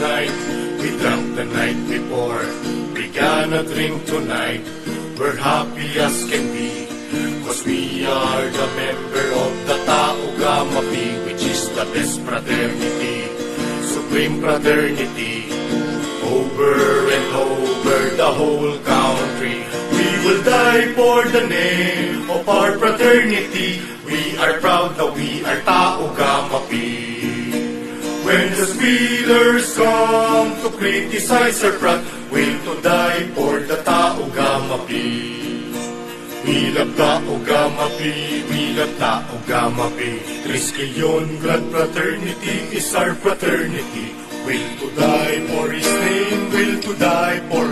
night before. We gonna drink tonight. We're happy as can be. Cause we are the member of the Tao Gamma Pi, which is the best fraternity. Supreme fraternity. Over and over the whole country. We will die for the name of our fraternity. We are proud that we are Tao Gamma Pi. When the speeders come to criticize our frat, will to die for the Tao Gamma Pi. We love Tao Gamma Pi, we love Tao Gamma Pi. Triskelion Grand Fraternity is our fraternity. Will to die for his name, will to die for.